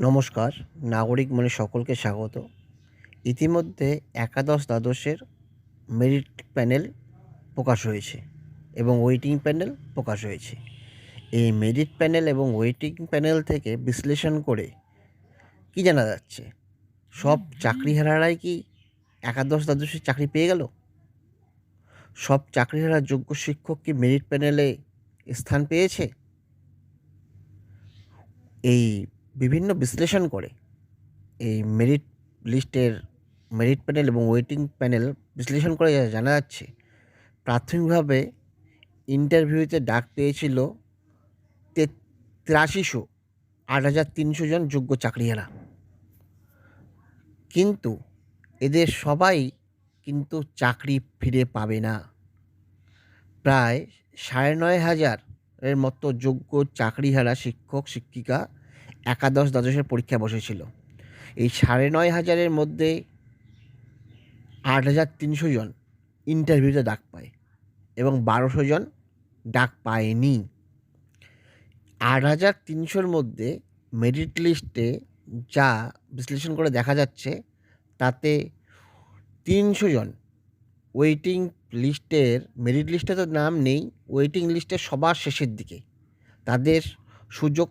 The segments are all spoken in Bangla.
নমস্কার, নাগরিক মনে সকলকে স্বাগত। ইতিমধ্যে একাদশ দ্বাদশের মেরিট প্যানেল প্রকাশ হয়েছে এবং ওয়েটিং প্যানেল প্রকাশ হয়েছে। এই মেরিট প্যানেল এবং ওয়েটিং প্যানেল থেকে বিশ্লেষণ করে কি জানা যাচ্ছে? সব চাকরিহারারাই কি একাদশ দ্বাদশের চাকরি পেয়ে গেল? সব চাকরিহারা যোগ্য শিক্ষক কি মেরিট প্যানেলে স্থান পেয়েছে? এই বিভিন্ন বিশ্লেষণ করে এই মেরিট লিস্টের মেরিট প্যানেল এবং ওয়েটিং প্যানেল বিশ্লেষণ করে জানা যাচ্ছে। প্রাথমিকভাবে ইন্টারভিউতে ডাক পেয়েছিল তিরাশিশো আট হাজার তিনশো জন যোগ্য চাকরিহারা। কিন্তু এদের সবাই কিন্তু চাকরি ফিরে পাবে না। প্রায় সাড়ে নয় হাজারের মতো যোগ্য চাকরিহারা শিক্ষক, শিক্ষিকা একাদশ দ্বাদশের পরীক্ষা বসেছিল। এই সাড়ে নয় হাজারের মধ্যে আট হাজার তিনশো জন ইন্টারভিউতে ডাক পায় এবং বারোশো জন ডাক পায়নি। আট হাজার তিনশোর মধ্যে মেরিট লিস্টে যা বিশ্লেষণ করে দেখা যাচ্ছে, তাতে তিনশো জন ওয়েটিং লিস্টের মেরিট লিস্টে তো নাম নেই ওয়েটিং লিস্টের সবার শেষের দিকে। তাদের সুযোগ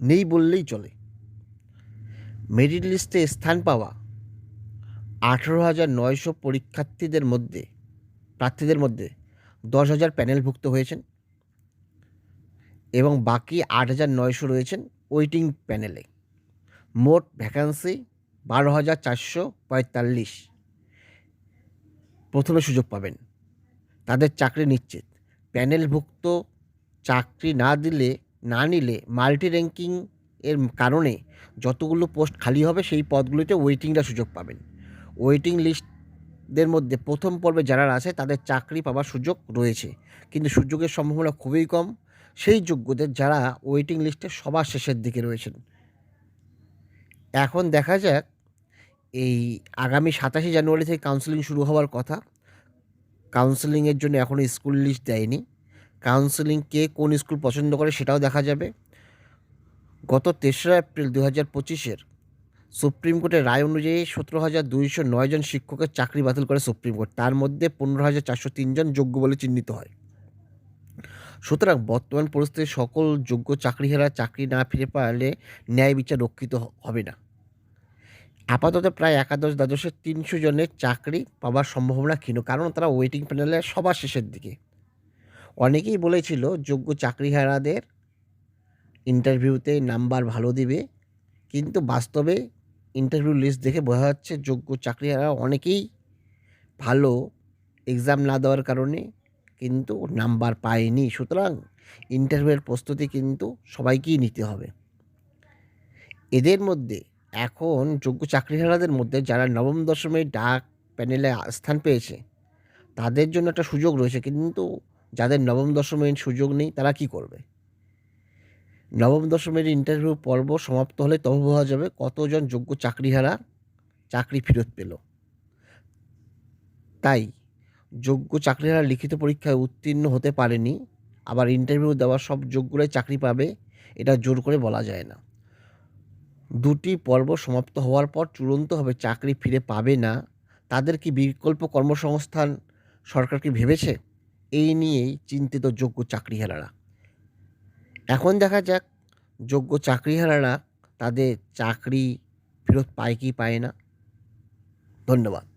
নেই বললেই চলে। মেরিট লিস্টে স্থান পাওয়া আঠেরো হাজার নয়শো পরীক্ষার্থীদের মধ্যে, প্রার্থীদের মধ্যে দশ হাজার প্যানেলভুক্ত হয়েছেন এবং বাকি আট হাজার নয়শো রয়েছেন ওয়েটিং প্যানেলে। মোট ভ্যাকান্সি বারো হাজার চারশো পঁয়তাল্লিশ। প্রথমে সুযোগ পাবেন। তাদের চাকরি নিশ্চিত। প্যানেলভুক্ত চাকরি না দিলে না নিলে মাল্টি র্যাঙ্কিং এর কারণে যতগুলো পোস্ট খালি হবে, সেই পদগুলিতে ওয়েটিংরা সুযোগ পাবেন। ওয়েটিং লিস্টদের মধ্যে প্রথম পর্বে যারা আছে, তাদের চাকরি পাওয়ার সুযোগ রয়েছে। কিন্তু সুযোগের সম্ভাবনা খুবই কম। সেই যোগ্যদের যারা ওয়েটিং লিস্টে সবার শেষের দিকে রয়েছেন। এখন দেখা যাক, এই আগামী সাতাশে জানুয়ারি থেকে কাউন্সেলিং শুরু হওয়ার কথা। কাউন্সেলিংয়ের জন্য এখনও স্কুল লিস্ট দেয়নি। কাউন্সেলিং কে কোন স্কুল পছন্দ করে সেটাও দেখা যাবে। গত তেসরা এপ্রিল দু হাজার পঁচিশের সুপ্রিম কোর্টের রায় অনুযায়ী সতেরো হাজার দুইশো নয় জন শিক্ষকের চাকরি বাতিল করে সুপ্রিম কোর্ট। তার মধ্যে পনেরো হাজার চারশো তিনজন যোগ্য বলে চিহ্নিত হয়। সুতরাং বর্তমান পরিস্থিতিতে সকল যোগ্য চাকরিহারা চাকরি না ফিরে পারলে ন্যায় বিচার রক্ষিত হবে না। আপাতত প্রায় একাদশ দ্বাদশের তিনশো জনের চাকরি পাওয়ার সম্ভাবনা ক্ষীণ। কারণ তারা ওয়েটিং প্যানেলে সবার শেষের দিকে। অনেকেই বলেছিল যোগ্য চাকরিহারাদের ইন্টারভিউতে নাম্বার ভালো দিবে, কিন্তু বাস্তবে ইন্টারভিউ লিস্ট দেখে বোঝা যাচ্ছে যোগ্য চাকরিহারা অনেকেই ভালো এক্সাম না দেওয়ার কারণে কিন্তু নাম্বার পায়নি। সুতরাং ইন্টারভিউয়ের প্রস্তুতি কিন্তু সবাইকেই নিতে হবে। এদের মধ্যে এখন যোগ্য চাকরিহারাদের মধ্যে যারা নবম দশমের ডাক প্যানেলে স্থান পেয়েছে, তাদের জন্য একটা সুযোগ রয়েছে। কিন্তু যাদের নবম, দশমের সুযোগ নেই, তারা কি করবে? নবম, দশমের ইন্টারভিউ পর্ব সমাপ্ত হলে তবে বোঝা যাবে। কতজন যোগ্য চাকরিহারা চাকরি ফেরত পেল? তাই যোগ্য চাকরিহারা লিখিত পরীক্ষায় উত্তীর্ণ হতে পারেনি, আবার ইন্টারভিউ দেওয়া সব যোগ্যরাই চাকরি পাবে, এটা জোর করে বলা যায় না। দুটি পর্ব সমাপ্ত হওয়ার পর চূড়ান্তভাবে চাকরি ফিরে পাবে না, তাদের কি বিকল্প কর্মসংস্থান সরকার কি ভেবেছে? এই নিয়েই চিন্তিত যোগ্য চাকরিহারারা। এখন দেখা যাক, যোগ্য চাকরিহারারা তাদের চাকরি ফেরত পায় কি পায় না। ধন্যবাদ।